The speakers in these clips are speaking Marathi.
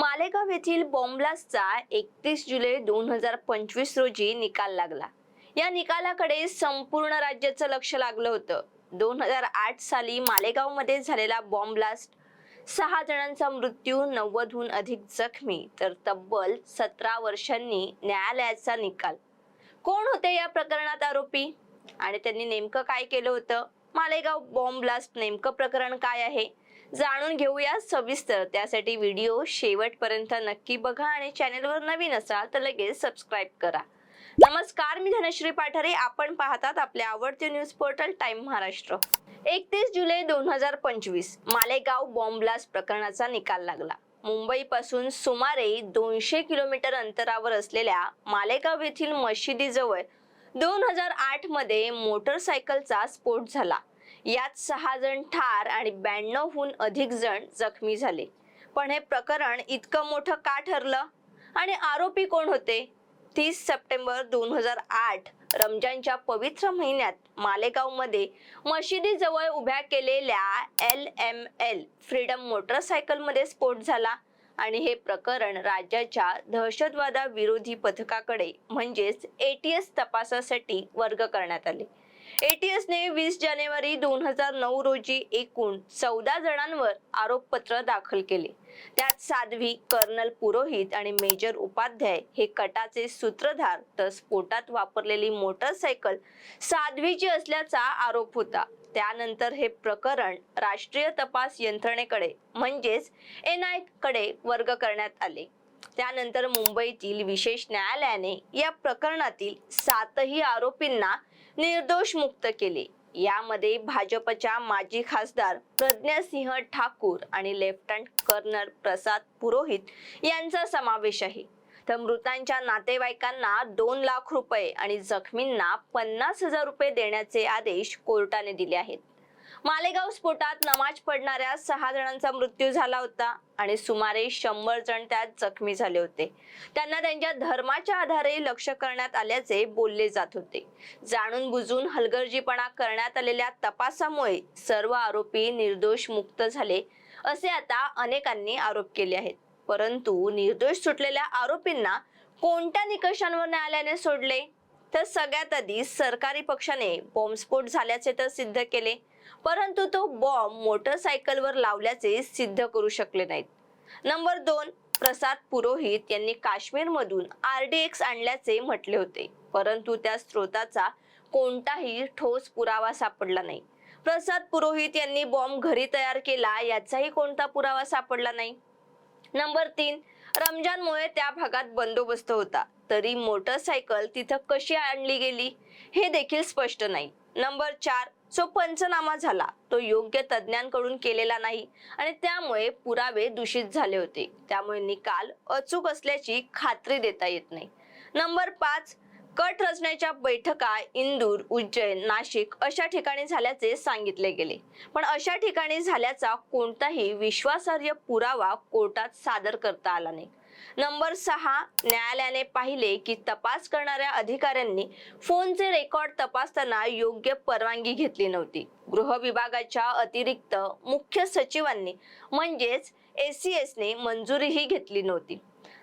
मालेगाव येथील बॉम्ब्लास्टचा एकतीस जुलै दोन हजार पंचवीस रोजी निकाल लागला. या निकालाकडे संपूर्ण राज्याचं लक्ष लागलं होतं. दोन हजार आठ साली मालेगावमध्ये झालेला बॉम्ब ब्लास्ट सहा जणांचा मृत्यू नव्वदहून अधिक जखमी तर तब्बल सतरा वर्षांनी न्यायालयाचा निकाल. कोण होते या प्रकरणात आरोपी? आणि त्यांनी नेमकं काय केलं होतं? मालेगाव बॉम्ब ब्लास्ट नेमकं प्रकरण काय आहे? जाणून घेऊया सविस्तर. त्यासाठी व्हिडिओ शेवटपर्यंत नक्की बघा आणि चॅनेलवर नवीन असाल तर लगेच सबस्क्राईब करा. नमस्कार मी धनश्री पाठारे. आपण पाहतात आपले आवडते न्यूज पोर्टल टाइम महाराष्ट्र. एकतीस जुलै दोन हजार पंचवीस मालेगाव बॉम्बब्लास्ट प्रकरणाचा निकाल लागला. मुंबईपासून सुमारे दोनशे किलोमीटर अंतरावर असलेल्या मालेगाव येथील मशिदीजवळ दोन हजार आठमध्ये मोटरसायकलचा स्फोट झाला. यात सहा जण ठार आणि ब्याण्णवहून अधिक जण जखमी झाले. पण हे प्रकरण इतकं मोठं का ठरलं? आणि आरोपी कोण होते? तीस सप्टेंबर दोन हजार आठ रमजानच्या पवित्र महिन्यात मालेगावमध्ये मशिदीजवळ उभ्या केलेल्या एल एम एल फ्रीडम मोटरसायकलमध्ये स्फोट झाला. आणि हे प्रकरण राज्याच्या दहशतवादा विरोधी पथकाकडे म्हणजेच एटीएस तपासासाठी वर्ग करण्यात आले. एटीएसने वीस जानेवारी दोन हजार नऊ रोजी एकूण चौदा जणांवर आरोपपत्र दाखल केले. त्यात साध्वी कर्नल पुरोहित आणि मेजर उपाध्याय हे कटाचे सूत्रधार तर स्फोटात वापरलेली मोटरसायकल साध्वीची असल्याचा आरोप होता. त्यानंतर हे प्रकरण राष्ट्रीय तपास यंत्रणेकडे म्हणजेच एन आयकडे वर्ग करण्यात आले. त्यानंतर मुंबईतील विशेष न्यायालयाने या प्रकरणातील सातही आरोपींना निर्दोष मुक्त केले. यामध्ये भाजपच्या माजी खासदार प्रज्ञासिंह ठाकूर आणि लेफ्टनंट कर्नल प्रसाद पुरोहित यांचा समावेश आहे. तर मृतांच्या नातेवाईकांना दोन लाख रुपये आणि जखमींना पन्नास हजार रुपये देण्याचे आदेश कोर्टाने दिले आहेत. मालेगाव स्फोटात नमाज पडणाऱ्या सहा जणांचा मृत्यू झाला होता आणि सुमारे शंभर जण त्यात जखमी झाले होते. त्यांना त्यांच्या धर्माच्या आधारे लक्ष करण्यात आल्याचे बोलले जात होते. जाणून बुजून हलगर्जीपणा करण्यात आलेल्या तपासामुळे सर्व आरोपी निर्दोष मुक्त झाले असे आता अनेकांनी आरोप केले आहेत. परंतु निर्दोष सुटलेल्या आरोपींना कोणत्या निकषांवर न्यायालयाने सोडले? तर सगळ्यात आधी सरकारी पक्षाने बॉम्बस्फोट झाल्याचे तर सिद्ध केले परंतु तो बॉम्ब मोटरसायकलवर लावल्याचे सिद्ध करू शकले नाहीत. नंबर दोन प्रसाद पुरोहित यांनी काश्मीरमधून आर डी एक्स आणल्याचे म्हटले होते परंतु त्या स्रोताचा कोणताही ठोस पुरावा सापडला नाही. प्रसाद पुरोहित यांनी बॉम्ब घरी तयार केला याचाही कोणता पुरावा सापडला नाही. नंबर तीन रमजानमुळे त्या भागात बंदोबस्त होता. तरी मोटरसायकल तिथं कशी आणली गेली? हे देखील स्पष्ट नाही. नंबर चार जो पंचनामा झाला तो योग्य तज्ज्ञांकडून केलेला नाही आणि त्यामुळे पुरावे दूषित झाले होते. त्यामुळे निकाल अचूक असल्याची खात्री देता येत नाही. नंबर पाच कट रचनेच्या बैठका इंदूर उज्जैन नाशिक अशा ठिकाणी झाल्याचे सांगितले गेले. पण अशा ठिकाणी झाल्याचा कोणताही विश्वासार्ह पुरावा कोर्टात सादर करता आला नाही. नंबर सहा न्यायालयाने पाहिले की तपास करणाऱ्या अधिकाऱ्यांनी फोनचे रेकॉर्ड तपासताना योग्य परवानगी घेतली नव्हती. गृह विभागाच्या अतिरिक्त मुख्य सचिवांनी म्हणजेच ए सी एसने मंजुरीही घेतली नव्हती.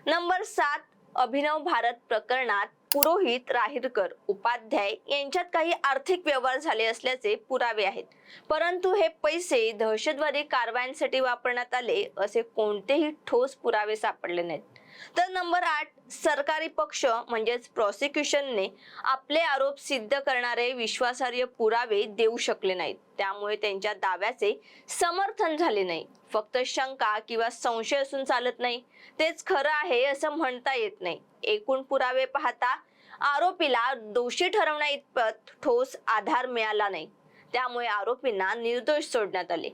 नंबर सात अभिनव भारत प्रकरणात पुरोहित राहिरकर उपाध्याय यांच्यात काही आर्थिक व्यवहार झाले असल्याचे पुरावे आहेत. परंतु हे पैसे दहशतवादी कारवायांसाठी वापरण्यात आले असे कोणतेही ठोस पुरावे सापडले नाहीत. तर नंबर आठ सरकारी पक्ष म्हणजेच प्रॉसिक्युशनने आपले आरोप सिद्ध करणारे विश्वासार्ह पुरावे देऊ शकले नाहीत. त्यामुळे त्यांच्या दाव्याचे समर्थन झाले नाही. फक्त शंका किंवा संशय असून चालत नाही. तेच खरं आहे असं म्हणता येत नाही. एकूण पुरावे पाहता आरोपीला दोषी ठरवण्या इतपत ठोस आधार मिळाला नाही. त्यामुळे आरोपींना निर्दोष सोडण्यात आले.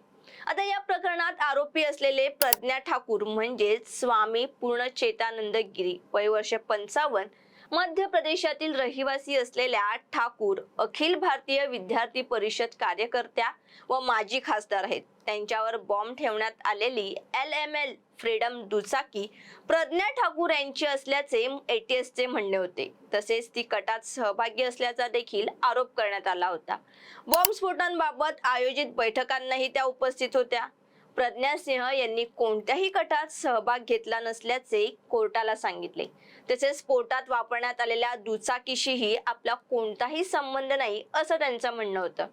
आता या प्रकरणात आरोपी असलेले प्रज्ञा ठाकूर म्हणजेच स्वामी पूर्ण चेतानंद गिरी वय वर्ष पंचावन्न मध्य प्रदेशातील रहिवासी असलेल्या ठाकूर अखिल भारतीय विद्यार्थी परिषद कार्यकर्त्या व माजी खासदार आहेत. त्यांच्यावर बॉम्ब ठेवण्यात आलेली एल एम एल फ्रीडम दुचाकी प्रज्ञा ठाकूर यांची असल्याचे एटीएसचे म्हणणे होते. तसेच ती कटात सहभागी असल्याचा देखील आरोप करण्यात आला होता. बॉम्बस्फोटांबाबत आयोजित बैठकांनाही त्या उपस्थित होत्या. प्रज्ञा सिंह यांनी कोणत्याही कटात सहभाग घेतला नसल्याचे कोर्टाला सांगितले. तसेच स्फोटात वापरण्यात आलेल्या दुचाकीशीही आपला कोणताही संबंध नाही असं त्यांचं म्हणणं होतं.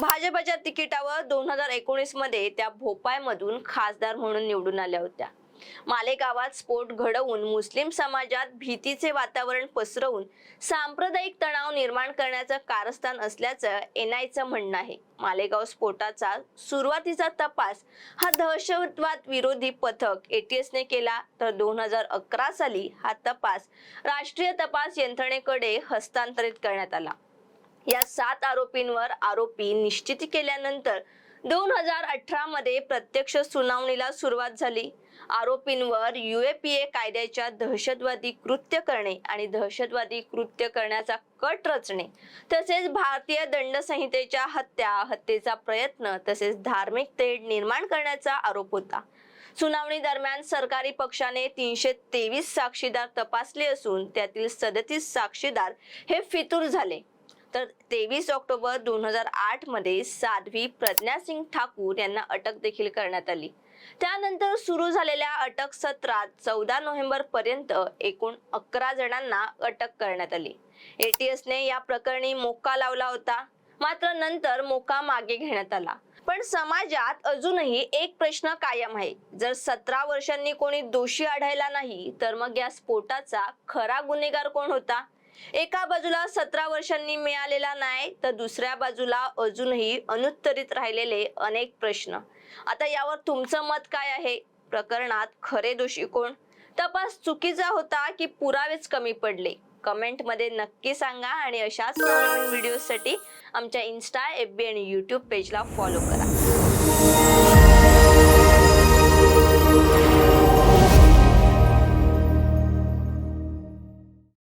भाजपच्या तिकिटावर दोन हजार एकोणीसमध्ये त्या भोपाळमधून खासदार म्हणून निवडून आल्या होत्या. मालेगावात स्फोट घडवून मुस्लिम समाजात भीतीचे वातावरण पसरवून सांप्रदायिक तणाव निर्माण करण्याचं कारस्थान असल्याचं एनआयचं म्हणणं आहे. मालेगाव स्फोटाचा सुरुवातीचा तपास हा दहशतवाद विरोधी पथक एटीएसने केला तर दोन हजार अकरा साली हा तपास राष्ट्रीय तपास यंत्रणेकडे हस्तांतरित करण्यात आला. या सात आरोपींवर आरोपी निश्चिती केल्यानंतर दोन हजार अठरा मध्ये प्रत्यक्ष सुनावणीला सुरुवात झाली. आरोपींवर युएपीए कायद्याच्या दहशतवादी कृत्य करणे आणि दहशतवादी कृत्य करण्याचा कट रचणे तसेच भारतीय दंड संहितेच्या हत्या हत्येचा प्रयत्न तसेच धार्मिक तेढ निर्माण करण्याचा आरोप होता. सुनावणी दरम्यान सरकारी पक्षाने तीनशे तेवीस साक्षीदार तपासले असून त्यातील सदतीस साक्षीदार हे फितूर झाले. तर तेवीस ऑक्टोबर दोन हजार आठमध्ये साध्वी प्रज्ञा सिंग ठाकूर यांना अटक देखील करण्यात आली. त्यानंतर सुरू झालेल्या अटक सत्रात चौदा नोव्हेंबर पर्यंत एकूण अकरा जणांना अटक करण्यात आली. एटीएसने या प्रकरणी मोका लावला होता. मात्र नंतर मोका मागे घेण्यात आला. पण समाजात अजूनही एक प्रश्न कायम आहे. जर सतरा वर्षांनी कोणी दोषी आढळला नाही तर मग या स्फोटाचा खरा गुन्हेगार कोण होता? एका बाजूला सतरा वर्षांनी मिळालेला नाही तर दुसऱ्या बाजूला अजूनही अनुत्तरित राहिलेले अनेक प्रश्न. आता यावर तुमचं मत काय आहे? प्रकरणात खरे दोषी कोण? तपास चुकीचा होता की पुरावेच कमी पडले? कमेंटमध्ये नक्की सांगा आणि अशाच व्हिडिओसाठी आमच्या इन्स्टा एफ बी आणि यूट्यूब पेजला फॉलो करा.